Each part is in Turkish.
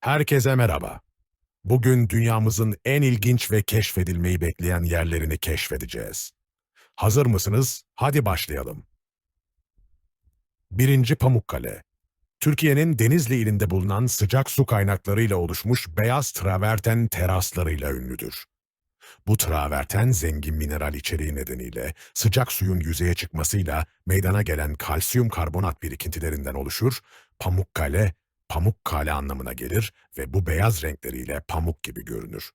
Herkese merhaba. Bugün dünyamızın en ilginç ve keşfedilmeyi bekleyen yerlerini keşfedeceğiz. Hazır mısınız? Hadi başlayalım. 1. Pamukkale Türkiye'nin Denizli ilinde bulunan sıcak su kaynaklarıyla oluşmuş beyaz traverten teraslarıyla ünlüdür. Bu traverten zengin mineral içeriği nedeniyle sıcak suyun yüzeye çıkmasıyla meydana gelen kalsiyum karbonat birikintilerinden oluşur, Pamukkale, Pamukkale anlamına gelir ve bu beyaz renkleriyle pamuk gibi görünür.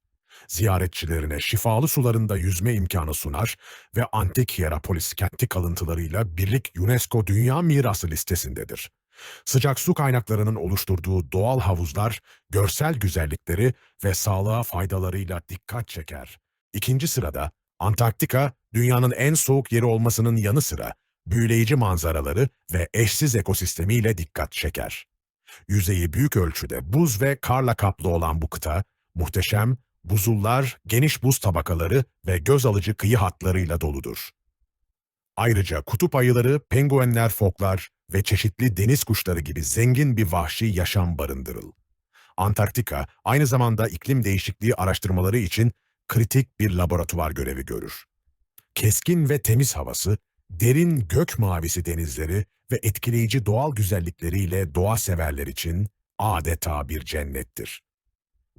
Ziyaretçilerine şifalı sularında yüzme imkanı sunar ve antik Hierapolis kenti kalıntılarıyla birlik UNESCO Dünya Mirası listesindedir. Sıcak su kaynaklarının oluşturduğu doğal havuzlar, görsel güzellikleri ve sağlığa faydalarıyla dikkat çeker. İkinci sırada Antarktika, dünyanın en soğuk yeri olmasının yanı sıra büyüleyici manzaraları ve eşsiz ekosistemiyle dikkat çeker. Yüzeyi büyük ölçüde buz ve karla kaplı olan bu kıta, muhteşem, buzullar, geniş buz tabakaları ve göz alıcı kıyı hatlarıyla doludur. Ayrıca kutup ayıları, penguenler, foklar ve çeşitli deniz kuşları gibi zengin bir vahşi yaşam barındırıl. Antarktika aynı zamanda iklim değişikliği araştırmaları için kritik bir laboratuvar görevi görür. Keskin ve temiz havası, derin gök mavisi denizleri ve etkileyici doğal güzellikleriyle doğa severler için adeta bir cennettir.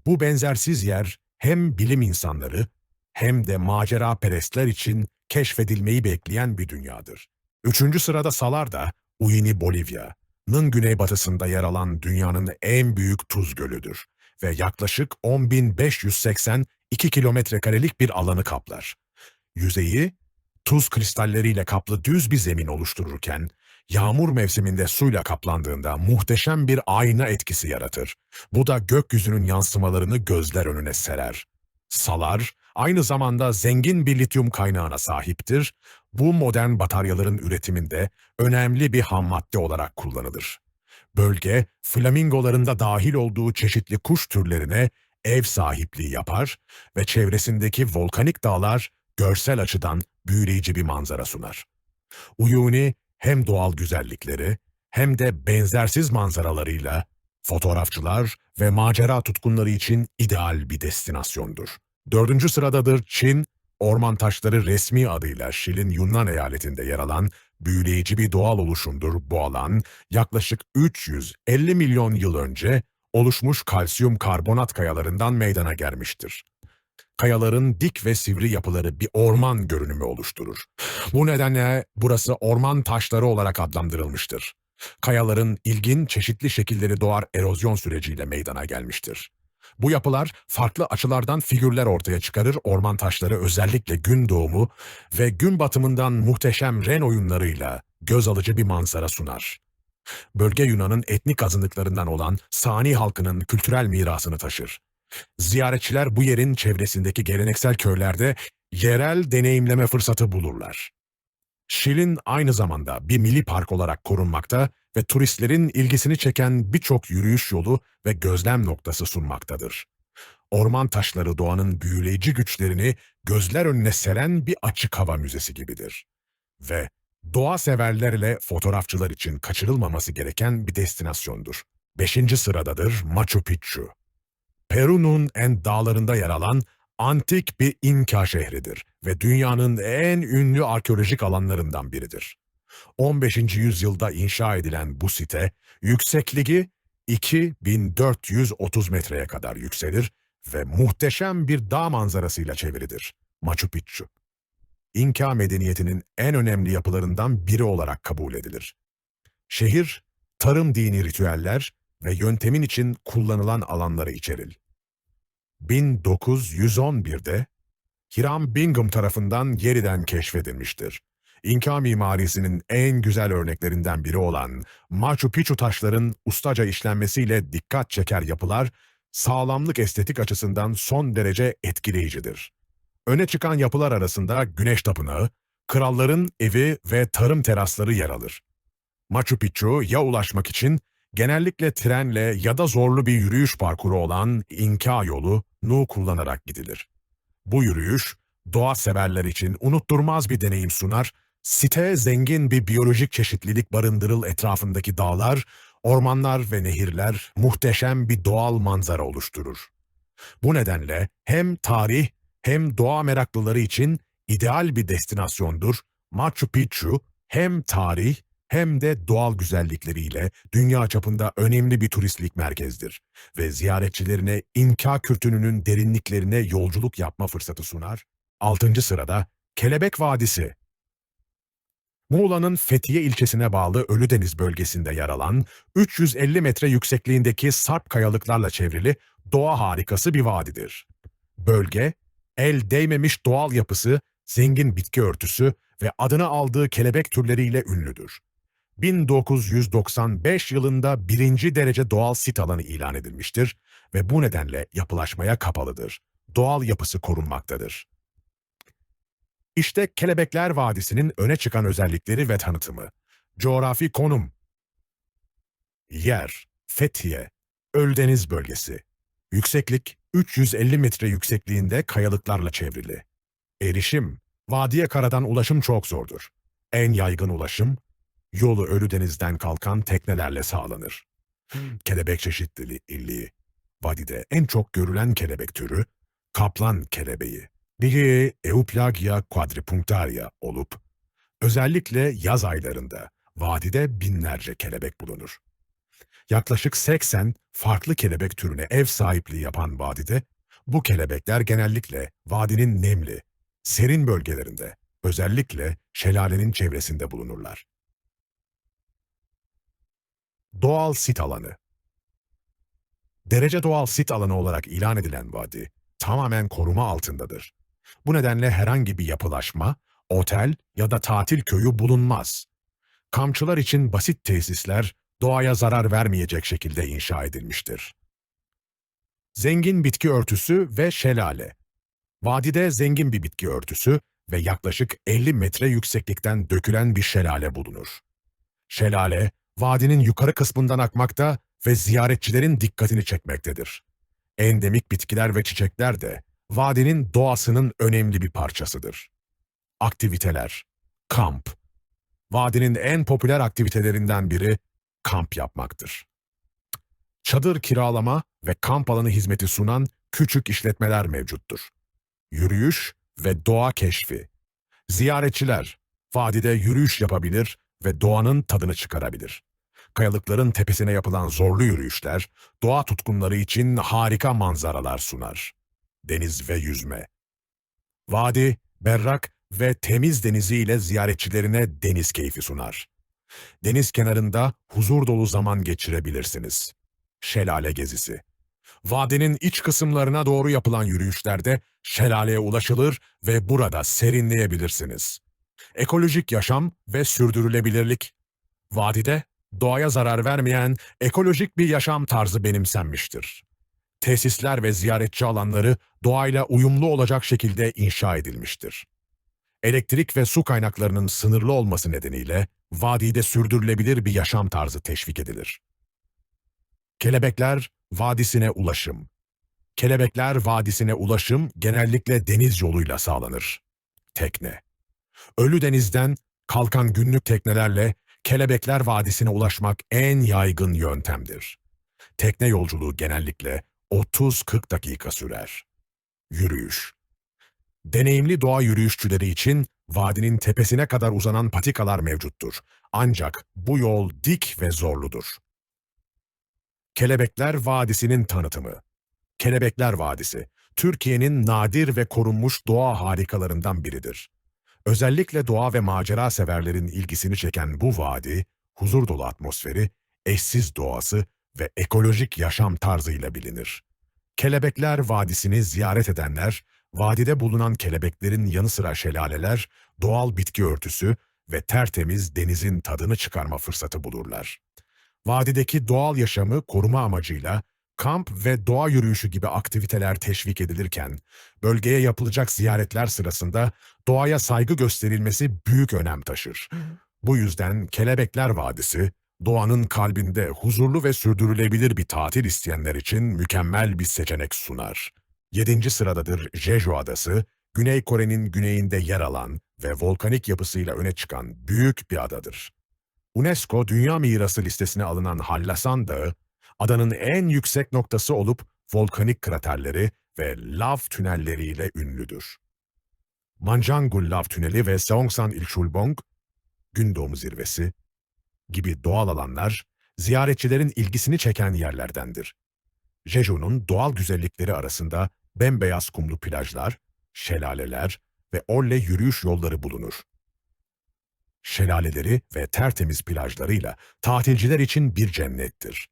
Bu benzersiz yer hem bilim insanları hem de macera perestler için keşfedilmeyi bekleyen bir dünyadır. Üçüncü sırada Salar Uyini Bolivya'nın güneybatısında yer alan dünyanın en büyük tuz gölüdür ve yaklaşık 10.582 kilometre karelik bir alanı kaplar. Yüzeyi tuz kristalleriyle kaplı düz bir zemin oluştururken, yağmur mevsiminde suyla kaplandığında muhteşem bir ayna etkisi yaratır. Bu da gökyüzünün yansımalarını gözler önüne serer. Salar, aynı zamanda zengin bir lityum kaynağına sahiptir. Bu modern bataryaların üretiminde önemli bir ham madde olarak kullanılır. Bölge, flamingoların dahil olduğu çeşitli kuş türlerine ev sahipliği yapar ve çevresindeki volkanik dağlar görsel açıdan büyüleyici bir manzara sunar. Uyuni hem doğal güzellikleri hem de benzersiz manzaralarıyla fotoğrafçılar ve macera tutkunları için ideal bir destinasyondur. Dördüncü sıradadır Çin, orman taşları resmi adıyla Şil'in Yunnan eyaletinde yer alan büyüleyici bir doğal oluşumdur bu alan, yaklaşık 350 milyon yıl önce oluşmuş kalsiyum karbonat kayalarından meydana gelmiştir kayaların dik ve sivri yapıları bir orman görünümü oluşturur. Bu nedenle burası orman taşları olarak adlandırılmıştır. Kayaların ilgin çeşitli şekilleri doğar erozyon süreciyle meydana gelmiştir. Bu yapılar farklı açılardan figürler ortaya çıkarır, orman taşları özellikle gün doğumu ve gün batımından muhteşem ren oyunlarıyla göz alıcı bir manzara sunar. Bölge Yunan'ın etnik azınlıklarından olan Sani halkının kültürel mirasını taşır. Ziyaretçiler bu yerin çevresindeki geleneksel köylerde yerel deneyimleme fırsatı bulurlar. Şil'in aynı zamanda bir milli park olarak korunmakta ve turistlerin ilgisini çeken birçok yürüyüş yolu ve gözlem noktası sunmaktadır. Orman taşları doğanın büyüleyici güçlerini gözler önüne seren bir açık hava müzesi gibidir. Ve doğa severlerle fotoğrafçılar için kaçırılmaması gereken bir destinasyondur. Beşinci sıradadır Machu Picchu. Peru'nun en dağlarında yer alan antik bir İnka şehridir ve dünyanın en ünlü arkeolojik alanlarından biridir. 15. yüzyılda inşa edilen bu site, yüksekliği 2430 metreye kadar yükselir ve muhteşem bir dağ manzarasıyla çevridir. Machu Picchu. İnka medeniyetinin en önemli yapılarından biri olarak kabul edilir. Şehir, tarım dini ritüeller ve yöntemin için kullanılan alanları içeril. 1911'de Hiram Bingham tarafından yeniden keşfedilmiştir. İnka mimarisinin en güzel örneklerinden biri olan Machu Picchu taşların ustaca işlenmesiyle dikkat çeker yapılar, sağlamlık estetik açısından son derece etkileyicidir. Öne çıkan yapılar arasında Güneş Tapınağı, kralların evi ve tarım terasları yer alır. Machu Picchu ya ulaşmak için genellikle trenle ya da zorlu bir yürüyüş parkuru olan İnka yolu Nu kullanarak gidilir. Bu yürüyüş, doğa severler için unutturmaz bir deneyim sunar, site zengin bir biyolojik çeşitlilik barındırıl etrafındaki dağlar, Ormanlar ve nehirler muhteşem bir doğal manzara oluşturur. Bu nedenle hem tarih hem doğa meraklıları için ideal bir destinasyondur. Machu Picchu hem tarih hem de doğal güzellikleriyle dünya çapında önemli bir turistlik merkezdir ve ziyaretçilerine İnka Kürtününün derinliklerine yolculuk yapma fırsatı sunar. 6. sırada Kelebek Vadisi. Muğla'nın Fethiye ilçesine bağlı Ölüdeniz bölgesinde yer alan 350 metre yüksekliğindeki sarp kayalıklarla çevrili doğa harikası bir vadidir. Bölge, el değmemiş doğal yapısı, zengin bitki örtüsü ve adını aldığı kelebek türleriyle ünlüdür. 1995 yılında birinci derece doğal sit alanı ilan edilmiştir ve bu nedenle yapılaşmaya kapalıdır. Doğal yapısı korunmaktadır. İşte Kelebekler Vadisi'nin öne çıkan özellikleri ve tanıtımı. Coğrafi konum. Yer, Fethiye, Ölüdeniz bölgesi. Yükseklik 350 metre yüksekliğinde kayalıklarla çevrili. Erişim, vadiye karadan ulaşım çok zordur. En yaygın ulaşım, yolu Ölüdeniz'den kalkan teknelerle sağlanır. Kelebek çeşitliliği, vadide en çok görülen kelebek türü, kaplan kelebeği. Biri Euplagia quadripunctaria olup, özellikle yaz aylarında vadide binlerce kelebek bulunur. Yaklaşık 80 farklı kelebek türüne ev sahipliği yapan vadide, bu kelebekler genellikle vadinin nemli, serin bölgelerinde, özellikle şelalenin çevresinde bulunurlar. Doğal sit alanı Derece doğal sit alanı olarak ilan edilen vadi, tamamen koruma altındadır. Bu nedenle herhangi bir yapılaşma, otel ya da tatil köyü bulunmaz. Kampçılar için basit tesisler doğaya zarar vermeyecek şekilde inşa edilmiştir. Zengin bitki örtüsü ve şelale. Vadide zengin bir bitki örtüsü ve yaklaşık 50 metre yükseklikten dökülen bir şelale bulunur. Şelale, vadinin yukarı kısmından akmakta ve ziyaretçilerin dikkatini çekmektedir. Endemik bitkiler ve çiçekler de vadinin doğasının önemli bir parçasıdır. Aktiviteler, kamp. Vadinin en popüler aktivitelerinden biri kamp yapmaktır. Çadır kiralama ve kamp alanı hizmeti sunan küçük işletmeler mevcuttur. Yürüyüş ve doğa keşfi. Ziyaretçiler vadide yürüyüş yapabilir ve doğanın tadını çıkarabilir. Kayalıkların tepesine yapılan zorlu yürüyüşler, doğa tutkunları için harika manzaralar sunar. Deniz ve yüzme. Vadi, berrak ve temiz deniziyle ziyaretçilerine deniz keyfi sunar. Deniz kenarında huzur dolu zaman geçirebilirsiniz. Şelale gezisi. Vadinin iç kısımlarına doğru yapılan yürüyüşlerde şelaleye ulaşılır ve burada serinleyebilirsiniz. Ekolojik yaşam ve sürdürülebilirlik. Vadide doğaya zarar vermeyen ekolojik bir yaşam tarzı benimsenmiştir. Tesisler ve ziyaretçi alanları doğayla uyumlu olacak şekilde inşa edilmiştir. Elektrik ve su kaynaklarının sınırlı olması nedeniyle vadide sürdürülebilir bir yaşam tarzı teşvik edilir. Kelebekler Vadisi'ne ulaşım. Kelebekler Vadisi'ne ulaşım genellikle deniz yoluyla sağlanır. Tekne. Ölü denizden kalkan günlük teknelerle Kelebekler Vadisi'ne ulaşmak en yaygın yöntemdir. Tekne yolculuğu genellikle 30-40 dakika sürer. Yürüyüş. Deneyimli doğa yürüyüşçüleri için vadinin tepesine kadar uzanan patikalar mevcuttur. Ancak bu yol dik ve zorludur. Kelebekler Vadisi'nin tanıtımı. Kelebekler Vadisi, Türkiye'nin nadir ve korunmuş doğa harikalarından biridir. Özellikle doğa ve macera severlerin ilgisini çeken bu vadi, huzur dolu atmosferi, eşsiz doğası ve ekolojik yaşam tarzıyla bilinir. Kelebekler Vadisi'ni ziyaret edenler, vadide bulunan kelebeklerin yanı sıra şelaleler, doğal bitki örtüsü ve tertemiz denizin tadını çıkarma fırsatı bulurlar. Vadideki doğal yaşamı koruma amacıyla kamp ve doğa yürüyüşü gibi aktiviteler teşvik edilirken, bölgeye yapılacak ziyaretler sırasında doğaya saygı gösterilmesi büyük önem taşır. Bu yüzden Kelebekler Vadisi, doğanın kalbinde huzurlu ve sürdürülebilir bir tatil isteyenler için mükemmel bir seçenek sunar. 7. sıradadır Jeju Adası, Güney Kore'nin güneyinde yer alan ve volkanik yapısıyla öne çıkan büyük bir adadır. UNESCO Dünya Mirası listesine alınan Hallasan Dağı, adanın en yüksek noktası olup volkanik kraterleri ve lav tünelleriyle ünlüdür. Manjangul Lav Tüneli ve Seongsan İlchulbong, Gündoğumu Zirvesi gibi doğal alanlar ziyaretçilerin ilgisini çeken yerlerdendir. Jeju'nun doğal güzellikleri arasında bembeyaz kumlu plajlar, şelaleler ve orle yürüyüş yolları bulunur. Şelaleleri ve tertemiz plajlarıyla tatilciler için bir cennettir.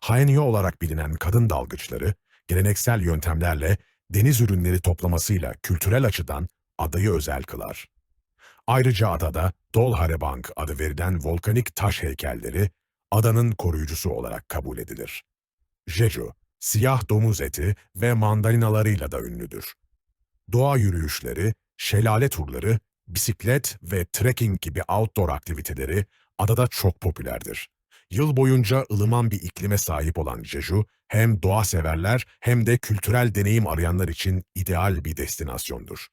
Haenyo olarak bilinen kadın dalgıçları, geleneksel yöntemlerle deniz ürünleri toplamasıyla kültürel açıdan adayı özel kılar. Ayrıca adada Dolharebank adı verilen volkanik taş heykelleri adanın koruyucusu olarak kabul edilir. Jeju, siyah domuz eti ve mandalinalarıyla da ünlüdür. Doğa yürüyüşleri, şelale turları, bisiklet ve trekking gibi outdoor aktiviteleri adada çok popülerdir. Yıl boyunca ılıman bir iklime sahip olan Jeju, hem doğa severler hem de kültürel deneyim arayanlar için ideal bir destinasyondur.